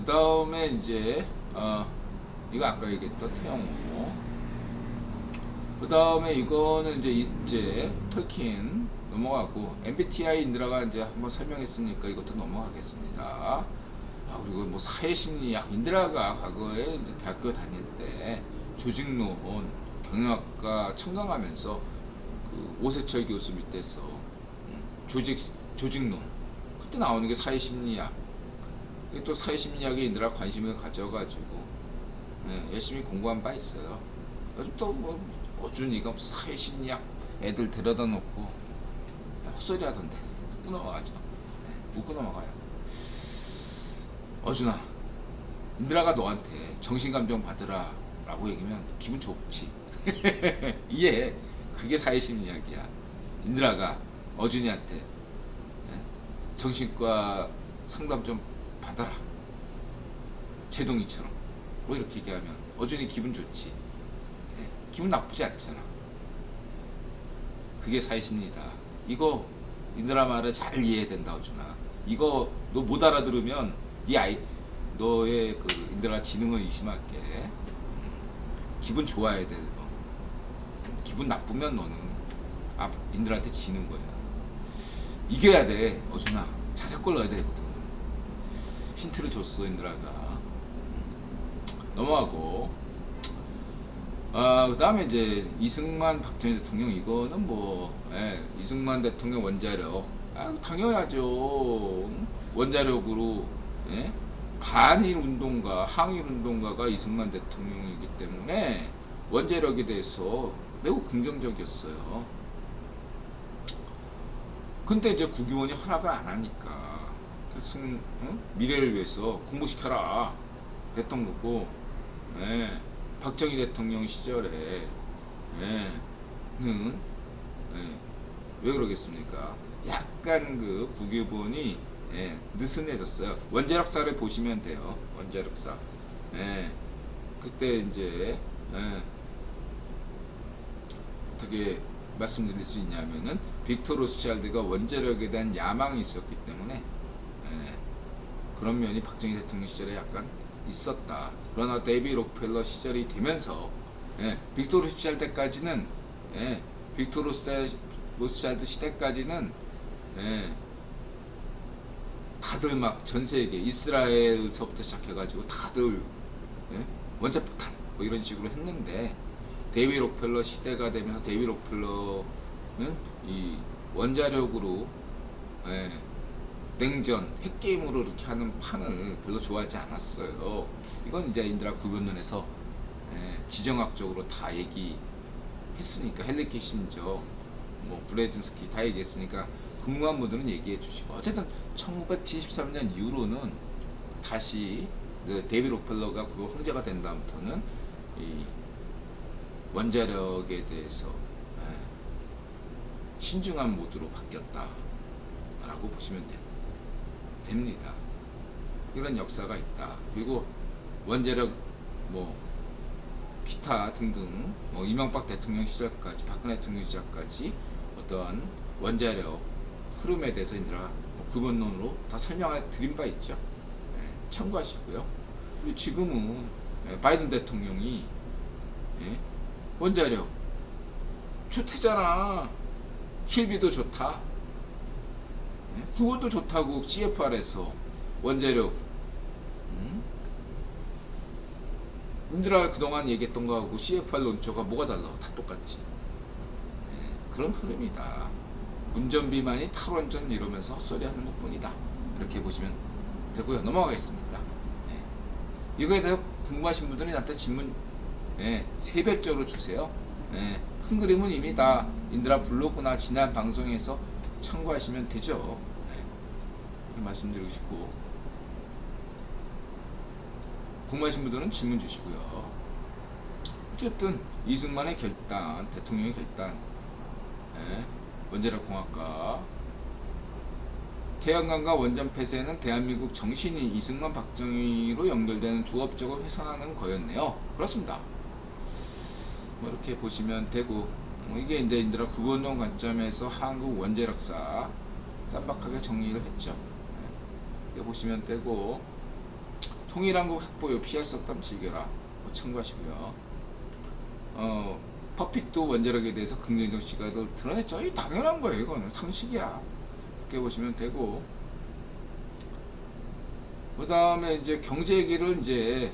그 다음에 이제 어 이거 아까 얘기했던 태영호. 그 다음에 이거는 이제 이제 톨킨 넘어가고 MBTI 인드라가 이제 한번 설명했으니까 이것도 넘어가겠습니다. 아 그리고 뭐 사회심리학 인드라가 과거에 이제 대학교 다닐 때 조직론 경영학과 청강하면서 그 오세철 교수 밑에서 음, 조직 조직론 그때 나오는 게 사회심리학 또 사회심리학에 인드라 관심을 가져가지고 예, 열심히 공부한 바 있어요. 또뭐 어준이가 사회심리학 애들 데려다 놓고 헛소리 하던데 묻고 넘어가죠. 네, 묻고 넘어가요. 어준아, 인드라가 너한테 정신감정 받으라 라고 얘기하면 기분 좋지. 이해. 그게 사회심리학이야. 인드라가 어준이한테 예, 정신과 상담 좀 받아라. 제동이처럼. 뭐 이렇게 얘기하면 어준이 기분 좋지. 예, 기분 나쁘지 않잖아. 그게 사회심리다. 이거 인드라 말을 잘 이해해야 된다, 어준아. 이거 너 못 알아들으면 네 아이 너의 그 인드라 지능을 의심할게. 기분 좋아야 돼. 너. 기분 나쁘면 너는 아, 인들한테 지는 거야. 이겨야 돼, 어준아. 자세골 넣어야 되거든. 힌트를 줬어, 인드라가. 넘어가고. 아, 그 다음에 이제 이승만 박정희 대통령 이거는 뭐, 예, 이승만 대통령 원자력. 아, 당연하죠. 원자력으로, 예? 반일 운동가, 항일 운동가가 이승만 대통령이기 때문에 원자력에 대해서 매우 긍정적이었어요. 근데 이제 국유원이 허락을 안 하니까 그래서 어? 미래를 위해서 공부시켜라 했던 거고 예, 박정희 대통령 시절에 예, 는 예, 왜 그러겠습니까? 약간 그 국유본이 예, 느슨해졌어요. 원자력사를 보시면 돼요. 원자력사. 예, 그때 이제 예, 어떻게 말씀드릴 수 있냐면은 빅토 로스차일드가 원자력에 대한 야망이 있었기 때문에 예, 그런 면이 박정희 대통령 시절에 약간 있었다. 그러나 데이비 록펠러 시절이 되면서 예, 빅토 로스차일드 때까지는 예, 빅토 로스차- 로스차일드 시대까지는 예, 다들 막 전 세계 이스라엘서부터 시작해가지고 다들 예? 원자폭탄 뭐 이런 식으로 했는데 데이비 록펠러 시대가 되면서 데이비 록펠러는 이 원자력으로 예, 냉전 핵게임으로 이렇게 하는 판을 별로 좋아하지 않았어요. 이건 이제 인드라 구변론에서 예, 지정학적으로 다 얘기했으니까 헬리 키신저 뭐 브레진스키 다 얘기했으니까 궁금한 분들은 얘기해 주시고 어쨌든 1973년 이후로는 다시 그 데이비 록펠러가 그 황제가 된 다음부터는 이 원자력에 대해서 예, 신중한 모드로 바뀌었다라고 보시면 돼- 됩니다. 이런 역사가 있다. 그리고 원자력 뭐 기타 등등 뭐 이명박 대통령 시절까지 박근혜 대통령 시절까지 어떠한 원자력 흐름에 대해서 인들아 뭐 구본론으로 다 설명해 드린 바 있죠. 예, 참고하시고요. 그리고 지금은 예, 바이든 대통령이 예, 원자력 좋대잖아. 킬비도 좋다. 예, 그것도 좋다고 CFR에서 원자력 음? 인드라 그동안 얘기했던 거하고 CFR 논조가 뭐가 달라? 다 똑같지. 예, 그런 흐름이다. 운전비만이 탈원전 이러면서 헛소리 하는 것 뿐이다. 이렇게 보시면 되고요. 넘어가겠습니다. 예. 이거에 대해서 궁금하신 분들은 나한테 질문 예, 세별적으로 주세요. 예, 큰 그림은 이미 다 인드라 블로그나 지난 방송에서 참고하시면 되죠. 말씀드리고 싶고 궁금하신 분들은 질문 주시고요. 어쨌든 이승만의 결단, 대통령의 결단, 예, 원자력 공학과 태양광과 원전 폐쇄는 대한민국 정신인 이승만 박정희로 연결되는 두 업적을 훼손하는 거였네요. 그렇습니다. 뭐 이렇게 보시면 되고 뭐 이게 이제 인드라 구본론 관점에서 한국 원자력사 쌈박하게 정리를 했죠. 보시면 되고 통일한국 핵보유 피할 수 없다면 즐겨라. 뭐 참고하시고요. 어, 퍼핏도 원자력에 대해서 긍정적 시각을 드러냈죠. 이 당연한 거예요. 이거는 상식이야. 그렇게 보시면 되고. 그 다음에 이제 경제 얘기를 이제